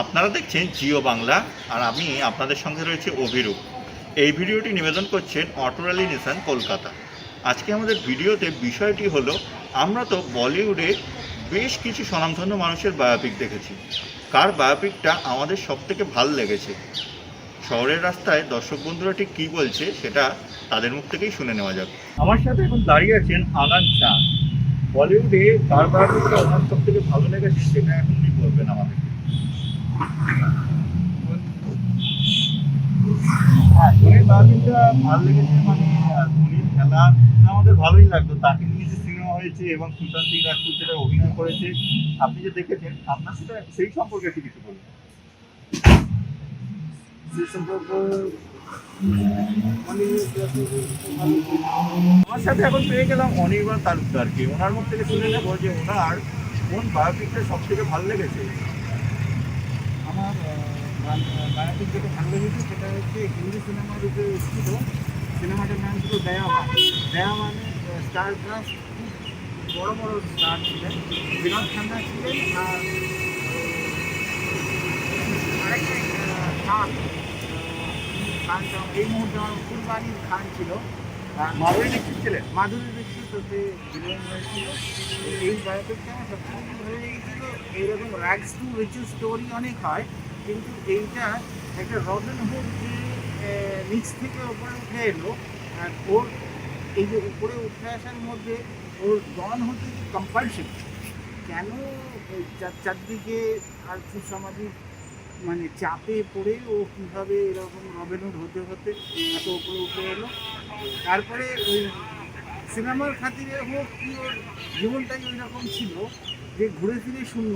আপনারা দেখছেন জিও বাংলা, আর আমি আপনাদের সঙ্গে রয়েছে অভিরূপ। এই ভিডিওটি নিবেদন করছেন অটোরালি নিসান কলকাতা। আজকে আমাদের ভিডিওতে বিষয়টি হলো, আমরা তো বলিউডে বেশ কিছু স্বনামধন্য মানুষের বায়োপিক দেখেছি। কার বায়োপিকটা আমাদের সব থেকে ভালো লেগেছে? শহরের রাস্তায় দর্শক বন্ধুরা ঠিক কী বলছে, সেটা তাদের মুখ থেকেই শুনে নেওয়া যাক। আমার সাথে এখন দাঁড়িয়ে আছেন আনান চা বলিউডে কার বায়োপিকটা ওনার সব থেকে ভালো লেগেছে, সেটা এখন বলবেন আমাদের হ্যাঁ ধোনির বায়োপিকটা ভালো লেগেছে মানে ধোনির খেলা আমাদের ভালোই লাগতো তাকে নিয়ে যে সিনেমা হয়েছে এবং সুশান্ত সিং রাজপুত যেটা অভিনয় করেছে আপনি যে দেখেছেন আপনার সেটা সেই সম্পর্কে একটু কিছু বলুন। সেই সম্পর্ক মানে আমার সাথে এখন পেয়ে গেলাম অনির্বাণ তালুকদারকে। ওনার মুখ থেকে শুনে নেব যে ওনার কোন বায়োপিকটা সব থেকে ভালো লেগেছে। আমার বায়োপিক যেটা ভালো লেগেছে সেটা হচ্ছে হিন্দি সিনেমার উপরে ছিল সিনেমাটার নাম ছিল দয়ামা দয়ামা মানে স্টার প্লাস খুব বড় বড় স্টার ছিলেন। বিনোদ খান্না ছিলেন আর আরেকটা আহ, খান এই মুহূর্তে আমার কুরবানির খান ছিল। মাধুরী দীক্ষিত ছিলেন। মাধুরী দীক্ষিত ওতে ভিলেন হয়েছিল। এই বায়োপিকটা আমার বেশি ভালো লেগেছিল এইরকম র্যাগস টু রিচেস স্টোরি অনেক হয়, কিন্তু এইটা একটা রবিন হুড যে নিচ থেকে উপরে উঠে এলো। আর ওর এই যে উপরে উঠে আসার মধ্যে ওর ডন হতে কম্পালশন কেন চার- চারদিকে আর্থিক সামাজিক মানে চাপে পড়ে ও কীভাবে এরকম রবিনহুড হতে হতে এত উপরে উঠে এলো। তারপরে ওই সিনেমার খাতিরে হোক কি ওর জীবনটাই ওই রকম ছিল যে ঘুরে ফিরে শূন্য।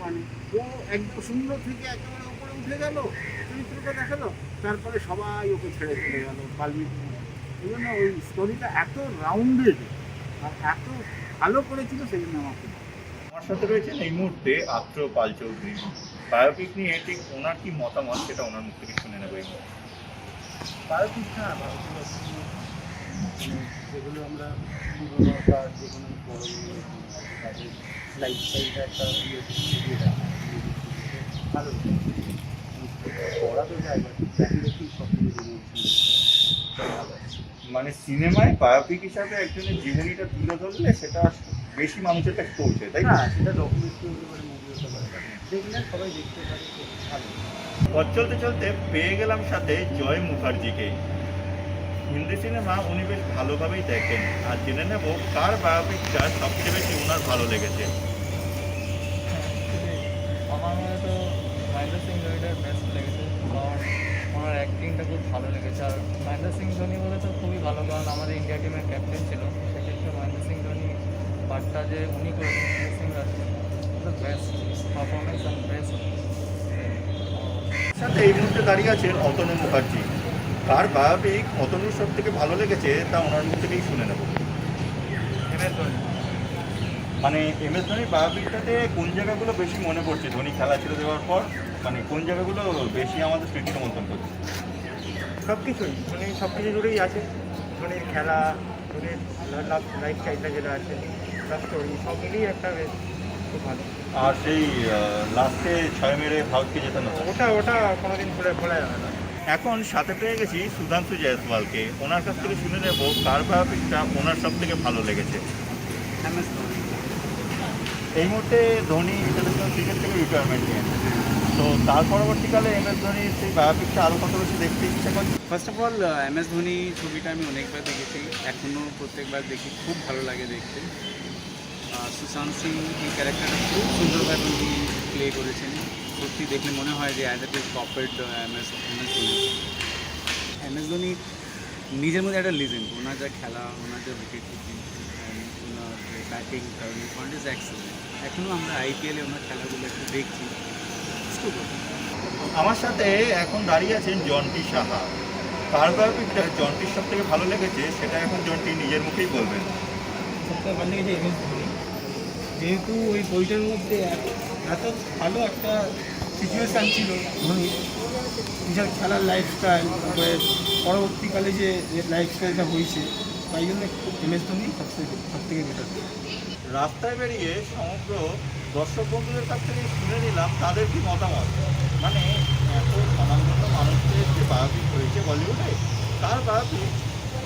মানে ও একদম শূন্য থেকে একেবারে উপরে উঠে গেল, চরিত্রটা দেখাল, তারপরে সবাই ওকে ছেড়ে চলে গেল বাল্মীকি এই জন্য ওই স্টোরিটা এত রাউন্ডেড আর এত ভালো করেছিল, সেই জন্য আমার আমার সাথে রয়েছেন এই মুহূর্তে আত্র পাল চৌধুরী বায়োপিক নিয়ে ঠিক ওনার কি মতামত সেটা ওনার মুখ থেকে শুনে নেব এই বায়োপিক না যেগুলো আমরা পুরোনো বা যে কোনো বড় তাদের লাইফস্টাইলটা একটা ইয়ে ইয়ে ভালো। পড়া তো যায় বাট দেখি সব মানে সিনেমায় বায়োপিক হিসাবে একজনের জীবনীটা তুলে ধরলে সেটা বেশি মানুষের কাছে পৌঁছে তাই না না সেটা ডকুমেন্টারি হতে পারে মুভি হতে পারে দেখলে সবাই দেখতে পারে ভালো। পথ চলতে চলতে পেয়ে গেলাম সাথে জয় মুখার্জিকে। হিন্দি সিনেমা উনি বেশ ভালোভাবেই দেখেন। আর জেনে নেব কার বায়োপিকটা সবচেয়ে বেশি ওনার ভালো লেগেছে। আমার মনে তো মহেন্দ্র সিং ধোনিটার বেস্ট লেগেছে। কারণ ওনার অ্যাক্টিংটা খুব ভালো লেগেছে। আর মহেন্দ্র সিং ধোনি বলে তো খুবই ভালো কারণ আমাদের ইন্ডিয়া টিমের ক্যাপ্টেন ছিল। সেক্ষেত্রে মহেন্দ্র সিং ধোনি পার্টটা যে উনি করেছেন Sunil Singh Rajput. Best performance and best সাথে এই মুহূর্তে দাঁড়িয়ে আছেন অতনু মুখার্জি। কার বায়োপিক অতনুর সব থেকে ভালো লেগেছে তা ওনার মুখ থেকেই শুনে নেব। মানে এম এস ধোনির বায়োপিকটাতে কোন জায়গাগুলো বেশি মনে পড়ছে? ধোনি খেলা ছেড়ে দেওয়ার পর মানে কোন জায়গাগুলো বেশি আমাদের স্মৃতির মতন করছে? সব কিছুই মানে সব কিছু জুড়েই আছে। ধোনির খেলা ধোনির লাইফ স্টাইলটা যেটা আছে লাভ স্টোরি সব মিলিয়ে একটা বেশ খুব ভালো। আর সেই লাস্টে ছয় মেরে ভারতকে জেতানো ওটা ওটা কোনোদিন ভুলে ভোলা যাবে না। এখন সাথে পেয়ে গেছি সুধাংশু জয়সওয়ালকে। ওনার কাছ থেকে শুনে নেব কার বায়োপিকটা ওনার সব থেকে ভালো লেগেছে। এই মুহূর্তে ধোনি ইন্টারন্যাশনাল ক্রিকেট থেকে রিটায়ারমেন্ট নিয়েছে তো তার পরবর্তীকালে এম এস ধোনির সেই বায়োপিকটা আরও কত বেশি দেখতে ইচ্ছে করছে first of all M S Dhoni ছবিটা আমি অনেকবার দেখেছি। এখনও প্রত্যেকবার দেখি। খুব ভালো লাগে দেখতে। সুশান্ত সিং এই ক্যারেক্টারটা খুব সুন্দরভাবে উনি প্লে করেছেন। সত্যি দেখলে মনে হয় যে as a proper M S M S Dhoni. M S Dhoni নিজের মধ্যে একটা লিজেন্ড ওনার যা খেলা ওনার যা wicket keeping owner batting turning point is excellent এখনও আমরা আইপিএলে ওনার খেলাগুলো একটু দেখছি। আমার সাথে এখন দাঁড়িয়ে আছেন জন্টি সাহা। বায়োপিকটা জন্টির সব থেকে ভালো লেগেছে সেটা এখন জন্টি নিজের মুখেই বলবেন। সবথেকে ভালো লেগেছে যেহেতু ওই বইটার মধ্যে এত- ভালো একটা সিচুয়েশান ছিল ধোনির নিজের খেলার লাইফস্টাইল তারপরে পরবর্তীকালে যে লাইফস্টাইলটা হয়েছে, তাই জন্য এম এস ধোনি সব থেকে বেটার রাস্তায় বেরিয়ে সমগ্র দর্শক বন্ধুদের কাছ থেকে শুনে নিলাম তাদের কি মতামত? মানে এত স্বনামধন্য মানুষদের যে বায়োপিক হয়েছে বলিউডে তার বায়োপিক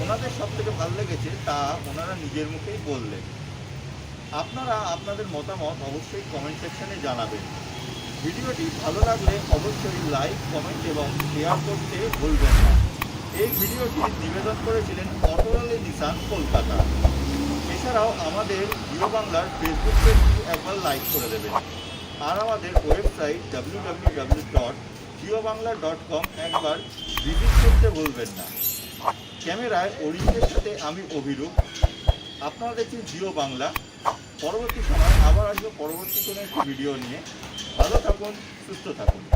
ওনাদের সব থেকে ভালো লেগেছে তা ওনারা নিজের মুখেই বললেন। আপনারা আপনাদের মতামত অবশ্যই কমেন্ট সেকশনে জানাবেন। ভিডিওটি ভালো লাগলে অবশ্যই লাইক কমেন্ট এবং শেয়ার করতে ভুলবেন না। এই ভিডিওটি নিবেদন করেছিলেন অটোরালি নিসান কলকাতা। এছাড়াও আমাদের জিও বাংলার ফেসবুক পেজটি একবার লাইক করে দেবেন। আর আমাদের website W W W dot Jio Bangla dot com একবার ভিজিট করতে ভুলবেন না। ক্যামেরায় অরিজিনের সাথে আমি অভিরূপ। আপনারা দেখছেন জিও বাংলা। পরবর্তী সময় আবার আসব পরবর্তী কোনো একটি ভিডিও নিয়ে। ভালো থাকুন সুস্থ থাকুন।